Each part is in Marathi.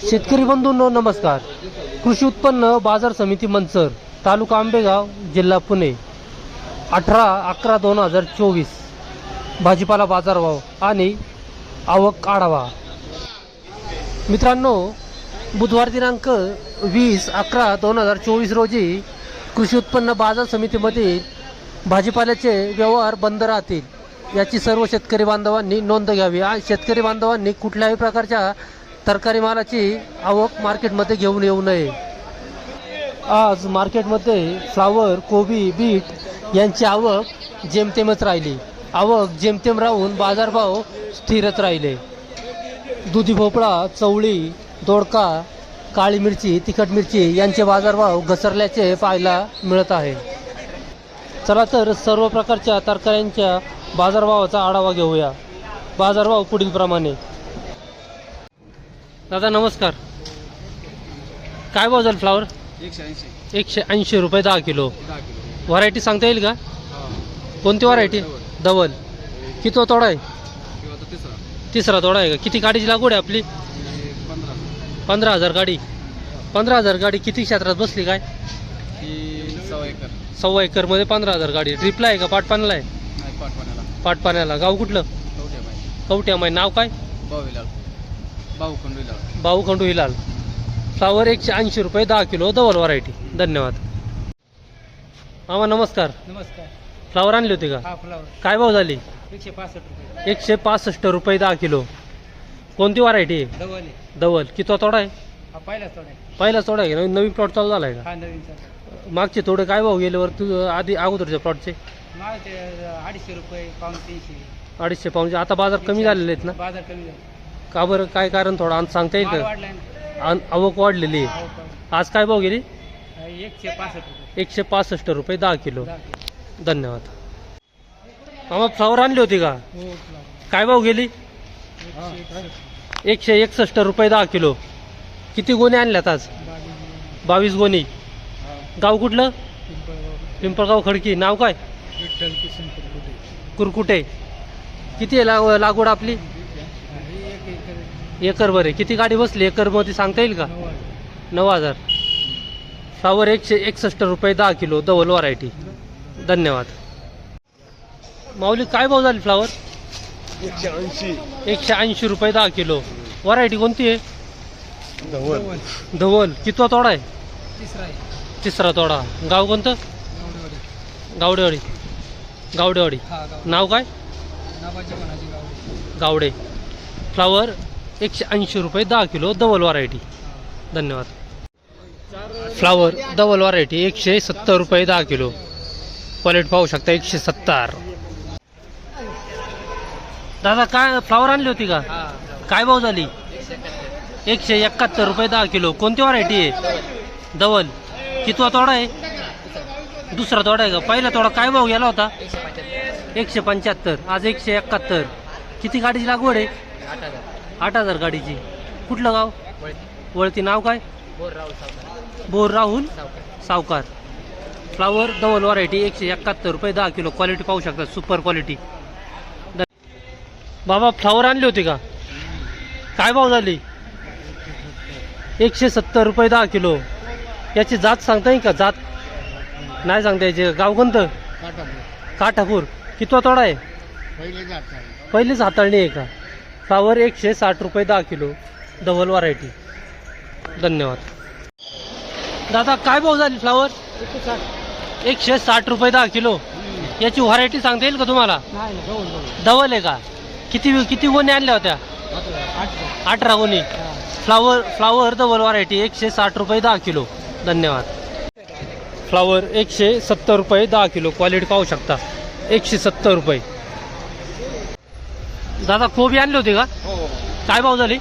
शेतकरी बंधूंनो नमस्कार. कृषी उत्पन्न बाजार समिती मंचर तालुका आंबेगाव जिल्हा पुणे. अठरा अकरा दोन हजार चोवीस. भाजीपाला बाजारभाव आणि आवक आढावा. मित्रांनो बुधवार दिनांक वीस अकरा दोन हजार चोवीस रोजी कृषी उत्पन्न बाजार समितीमध्ये भाजीपाल्याचे व्यवहार बंद राहतील. याची सर्व शेतकरी बांधवांनी नोंद घ्यावी. आणि शेतकरी बांधवांनी कुठल्याही प्रकारच्या तरकारी मालाची आवक मार्केटमध्ये घेऊन येऊ नये. आज मार्केटमध्ये फ्लावर कोबी बीट यांची आवक जेमतेमच राहिली. आवक जेमतेम राहून बाजारभाव स्थिरच राहिले. दुधी भोपळा चवळी दोडका काळी मिरची तिखट मिरची यांचे बाजारभाव घसरल्याचे पाहायला मिळत आहे. चला तर सर्व प्रकारच्या तरकाऱ्यांच्या बाजारभावाचा आढावा घेऊया. बाजारभाव पुढील प्रमाणे दादा नमस्कार. काय भाव झालं फ्लावर एकशे ऐंशी एकशे ऐंशी रुपये दहा किलो. दहा किलो व्हरायटी सांगता येईल का? कोणती व्हरायटी धवल. किती तोडा आहे? किंवा तिसरा तिसरा तोडा आहे का? किती गाडीची लागवड आहे आपली? ही पंधरा पंधरा हजार गाडी. पंधरा हजार गाडी किती क्षेत्रात बसली काय? ही सव्वा एकर सव्वा एकरमध्ये पंधरा हजार गाडी. ट्रिपला आहे का पाटपाण्याला आहे? नाही पाठवण्याला पाटपाण्याला. गाव कुठलं? कवट्या माय नाव काय? भाऊ खंडू हिलाल. फ्लावर एकशे ऐंशी रुपये दहा किलो धवल व्हरायटी धन्यवाद. मामा नमस्कार. नमस्कार. फ्लावर आणली होती का? हा फ्लावर. काय भाव झाली? एकशे पासष्ट रुपये. एकशे पासष्ट रुपये दहा किलो. कोणती व्हरायटी आहे. डबल धवल. किती तोडा आहे? हा पहिलाच थोडे पहिलाच तोडा आहे? नवीन नवीन प्लॉट चालू झाला आहे हा नवीन का मागचे थोडे काय भाव गेले वर? तू आधी अगोदरच्या प्लॉटचे अडीचशे रुपये पाऊन तीनशे. अडीचशे पाऊनशे आता बाजार कमी झालेले आहेत ना? बाजार कमी झाला. का बरं? काय कारण थोडं? अंत सांगता येईल का? आवक वाढलेली. आहे? आज काय भाव गेली? एकशे पासष्ट रुपये. एकशे पासष्ट रुपये दहा किलो. धन्यवाद. मामा फ्लावर आणली होती का? हो काय भाव गेली? एकशे एकसष्ट. रुपये दहा किलो. किती गोणे आणल्यात आज? बावीस. गोणी. गाव कुठलं? पिंपळगाव. खडकी. नाव काय? विठ्ठल किसन कुरकुटे. किती आहे लाग लागवड आपली? एकर एकर बरे किती गाडी बसली? एकरमध्ये सांगता येईल का? नऊ हजार. फ्लावर एकशे एकसष्ट रुपये दहा किलो धवल व्हरायटी धन्यवाद. माऊली काय भाव झाली फ्लावर? एकशे ऐंशी एकशे ऐंशी रुपये दहा किलो. व्हरायटी कोणती आहे? धवल. धवल. कितवा तोडा आहे? तिसरा आहे. तिसरा तोडा. गाव कोणतं? गावडेवाडी. गावडेवाडी. गावडेवाडी हा गाव नाव काय? गावडे. फ्लावर एकशे ऐंशी रुपये दहा किलो डबल व्हरायटी धन्यवाद. फ्लावर डबल व्हरायटी एकशे सत्तर रुपये दहा किलो. क्वालिटी पाहू शकता एकशे सत्तर. दादा काय फ्लावर आणली होती का? काय भाव झाली? एकशे एकाहत्तर रुपये दहा किलो. कोणती व्हरायटी आहे? डबल कितवा तोडा आहे? दुसरा तोडा आहे का? पहिला तोडा काय भाव गेला होता? एकशे पंच्याहत्तर. आज एकशे एकाहत्तर. किती गाडीची लागवड आहे? आठ हजार गाडीची. कुठलं गाव? वळती नाव काय? बोर राहुल सावकार. फ्लावर डबल व्हरायटी एकशे एकाहत्तर रुपये दहा किलो क्वालिटी पाहू शकता सुपर क्वालिटी बाबा फ्लावर आणली होती का? काय भाव झाली? एकशे सत्तर रुपये दहा किलो. याची जात सांगता येईल का? जात नाही सांगता यायची. गाव कोणतं? काठापूर. कितवा तोडा आहे? पहिलीच हाताळणी आहे का? फ्लावर एकशे साठ रुपये दहा किलो डबल व्हरायटी धन्यवाद. दादा काय भाव झाली फ्लावर एकशे साठ रुपये दहा किलो. याची व्हरायटी सांगता येईल का तुम्हाला? डबल आहे का? किती किती गोणी आणल्या होत्या? अठरा गोणी. फ्लावर फ्लावर डबल व्हरायटी एकशे साठ रुपये दहा किलो. धन्यवाद. फ्लावर एकशे सत्तर रुपये दहा किलो. क्वालिटी पाहू शकता. एकशे सत्तर रुपये. दादा कोबी आणली होती का? हो काय भाव झाली?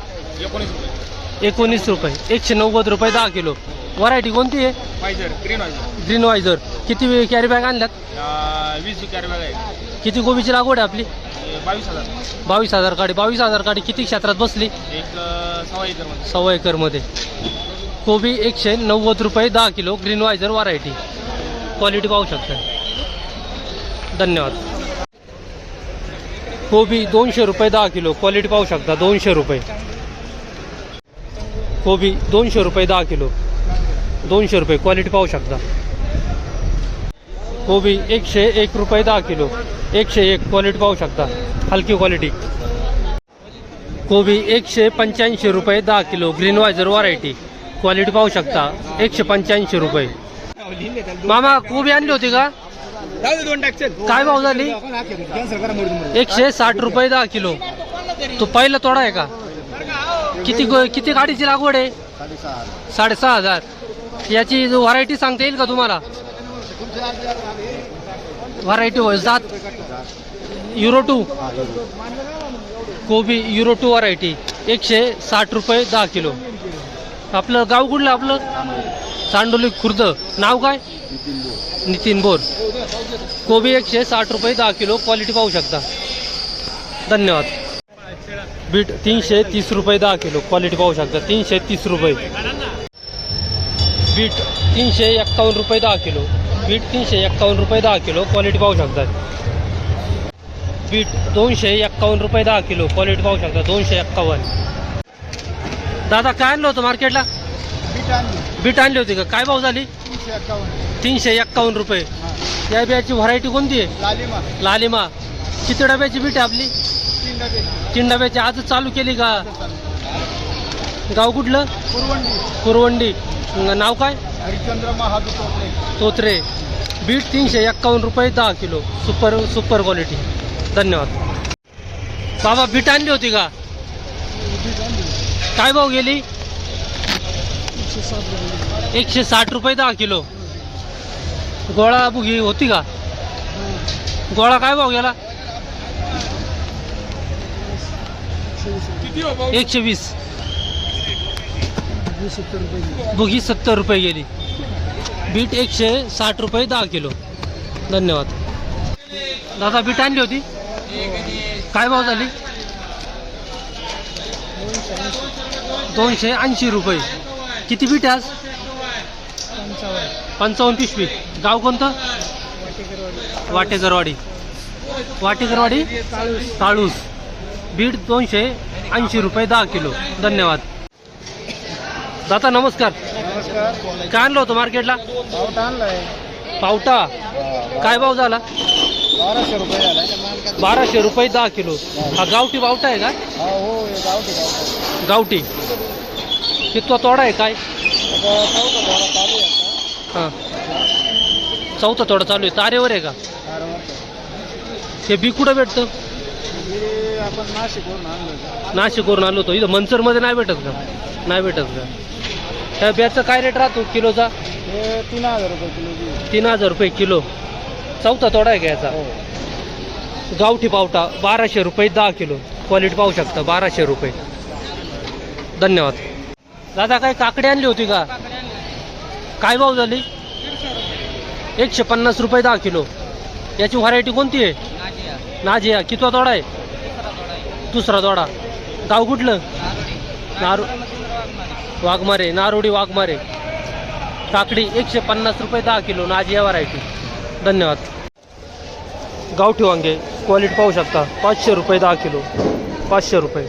एकोणीस रुपये. एकोणीस रुपये. एकशे नव्वद रुपये दहा किलो. व्हरायटी कोणती आहे? पाहिजे ग्रीन ऑइल ग्रीन वायझर किती कॅरी बॅग आणल्यात? वीस रुपया बॅग आहे. किती कोबीची लागवड आहे आपली? हे बावीस हजार. बावीस हजार गाडी बावीस हजार गाडी किती क्षेत्रात बसली? एक अं, सव्वा एकरमध्ये. सव्वा एकरमध्ये. कोबी एकशे नव्वद रुपये दहा किलो. ग्रीन वायझर व्हरायटी क्वालिटी पाहू शकता. धन्यवाद. कोबी दोनशे रुपये दहा किलो. क्वालिटी पाहू शकता दोनशे रुपये. कोबी दोनशे रुपये दहा किलो. दोनशे रुपये. क्वालिटी पाहू शकता. कोबी एकशे एक रुपये दहा किलो. एकशे एक. क्वालिटी पाहू शकता. हलकी क्वालिटी कोबी एकशे पंच्याऐंशी रुपये दहा किलो. ग्रीन वायझर व्हरायटी क्वालिटी पाहू शकता. एकशे पंच्याऐंशी रुपये. मामा कोबी आणली होती का? काय भाव झाली? एकशे साठ रुपये दहा किलो. तो पहिला तोडा आहे का? किती गो- किती गाडीची लागवड आहे? साडेसहा हजार. याची व्हरायटी सांगता येईल का तुम्हाला? व्हरायटी होय. जात युरो टू कोबी युरो टू व्हरायटी एकशे साठ रुपये दहा किलो. आपलं गाव कुठलं आपलं? चांडोली खुर्द. नाव काय? नितीन बोर. कोबी एकशे साठ रुपये दहा किलो. क्वालिटी पाहू शकता. धन्यवाद. बीट तीनशे तीस रुपये दहा किलो. क्वालिटी पाहू शकता. तीनशे तीस रुपये. बीट तीनशे एक्कावन्न रुपये दहा किलो. बीट तीनशे एक्कावन्न रुपये दहा किलो. क्वालिटी पाहू शकता. बीट दोनशे एक्कावन्न रुपये दहा किलो. क्वालिटी पाहू शकता. दोनशे एक्कावन्न. दादा काय आणलं होतं मार्केटला? बीट आणली. होती का? काय भाव झाली? तीनशे एक्कावन्न रुपये. या बियाची व्हरायटी कोणती आहे? लालिमा. किती डब्याची बीट आहे आपली? तीन डब्याची. आज चालू केली का? गाव कुठलं? कुरवंडी. नाव काय? हरिचंद्र महादू तोत्रे. बीट तीनशे एक्कावन्न रुपये दहा किलो. सुपर सुपर क्वालिटी धन्यवाद. बाबा बीट आणली होती का? काय भाव गेली? एकशे साठ रुपये दहा किलो. गोळा बुगी होती का? गोळा काय भाव गेला? हो एकशे वीस. बुगी सत्तर रुपये गेली. बीट एकशे साठ रुपये दहा किलो. धन्यवाद. दादा बीट आणली होती? काय भाव झाली? दोनशे ऐंशी रुपये. किती आज? पंचावन्न. पिशवी गाव कोणतं? वाटेकरवाडी. वाटेकरवाडी? ताळूस. बीट दोनशे ऐंशी रुपये दहा किलो. धन्यवाद. दादा नमस्कार. नमस्कार. काय आणलं होतं मार्केटला? पावटा काय भाव झाला? बाराशे रुपये झाला. बाराशे रुपये दहा किलो. हा गावठी पावटा आहे का? हा गावठी गावठी. कितवा तोडा आहे काय? हां. चौथा तोडा चालू आहे. तारेवर आहे का? हे बी कुठं भेटतं? हे आपण नाशिकवरून आलो होतो. इथं मनसरमध्ये नाही भेटत का? नाही भेटत का? त्या ब्याचा काय रेट राहतो किलोचा? तीन हजार रुपये किलो तीन हजार रुपये किलो. चौथा तोडा आहे का याचा? हो. गावठी पावटा बाराशे रुपये दहा किलो. क्वालिटी पाहू शकता बाराशे रुपये. धन्यवाद. दादा काय काकडी आणली होती का? काय भाव झाली? एकशे पन्नास रुपये दहा किलो. याची व्हरायटी कोणती आहे? नाजिया. कितवा तोडा आहे? दुसरा तोडा. गाव कुठलं? नारू वाघमारे. नारोडी वाघमारे. काकडी एकशे पन्नास रुपये दहा किलो. नाजिया व्हरायटी धन्यवाद. गावठी वांगे क्वालिटी पाहू शकता. पाचशे रुपये दहा किलो. पाचशे रुपये.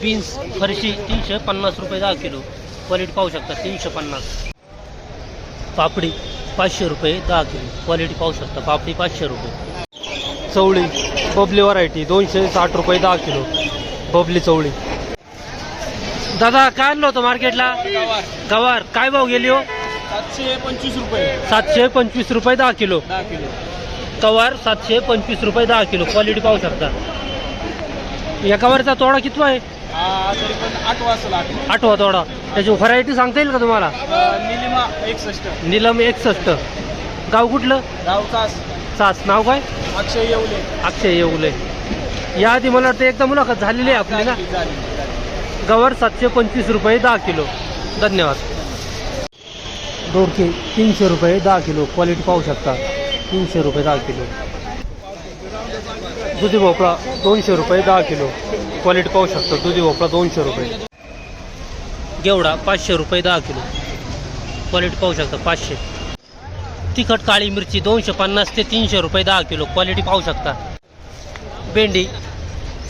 बीन्स फरशी तीनशे पन्नास रुपये दहा किलो. क्वालिटी पाहू शकता तीनशे पन्नास. पापडी पाचशे रुपये दहा किलो. क्वालिटी पाहू शकता पापडी पाचशे रुपये. चवळी बबली व्हरायटी दोनशे साठ रुपये दहा किलो. बबली चवळी. दादा काय आणलं होतं मार्केटला गवार. गवार. काय भाव गेली हो? सातशे पंचवीस रुपये. सातशे पंचवीस रुपये दहा किलो. दहा किलो. कवर सातशे पंचवीस रुपये दहा किलो. क्वालिटी पाहू शकता. या कवरचा तोडा कितवा आहे? हा तरी पण आठ वाजता आठ. आठवा तोडा. त्याची व्हरायटी सांगता येईल का तुम्हाला? अं, निलिमा एकसष्ट. निलम एकसष्ट. गाव कुठलं? गावचास सास नाव काय? अक्षय येवले. अक्षय येऊले याआधी मला वाटतं एकदा मुलाखत झालेली आहे आपली ना? झाली, झाली. गवर सातशे पंचवीस रुपये दहा किलो. धन्यवाद. दोडके तीनशे रुपये दहा किलो. क्वालिटी पाहू शकता. तीनशे रुपये दहा किलो. दुधी भोपळा दोनशे रुपये दहा किलो. क्वालिटी पाहू शकता. दुधी भोपळा दोनशे रुपये. गेवडा पाचशे रुपये दहा किलो. क्वालिटी पाहू शकता पाचशे. तिखट काळी मिरची दोनशे पन्नास ते तीनशे रुपये दहा किलो. क्वालिटी पाहू शकता. भेंडी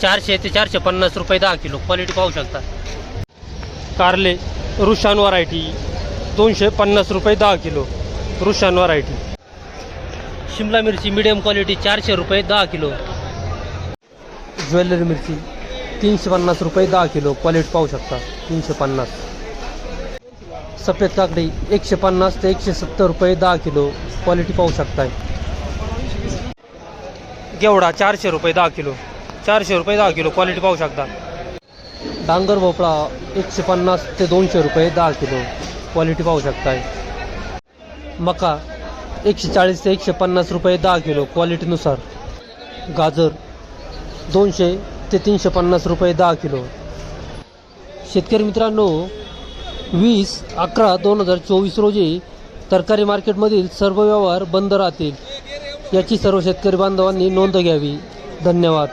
चारशे ते चारशे पन्नास रुपये दहा किलो. क्वालिटी पाहू शकता. कारले रुशान व्हरायटी दोनशे पन्नास रुपये दहा किलो रुशान व्हरायटी. शिमला मिरची मिडियम क्वालिटी चारशे रुपये दहा किलो. ज्वेलरी मिरची तीनशे पन्नास रुपये दहा किलो. क्वालिटी पाहू शकता. तीनशे पन्नास. सफेद काकडी एकशे पन्नास ते एकशे सत्तर रुपये दहा किलो. क्वालिटी पाहू शकताय. गेवडा चारशे रुपये दहा किलो. चारशे रुपये दहा किलो. क्वालिटी पाहू शकता. डांगर भोपळा एकशे पन्नास ते दोनशे रुपये दहा किलो. क्वालिटी पाहू शकताय. मका एकशे चाळीस ते एकशे पन्नास रुपये दहा किलो क्वालिटीनुसार गाजर दोनशे ते तीनशे पन्नास रुपये दहा किलो. शेतकरी मित्रांनो वीस अकरा दोन हजार चोवीस रोजी तरकारी मार्केटमधील सर्व व्यवहार बंद राहतील याची सर्व शेतकरी बांधवांनी नोंद घ्यावी. धन्यवाद.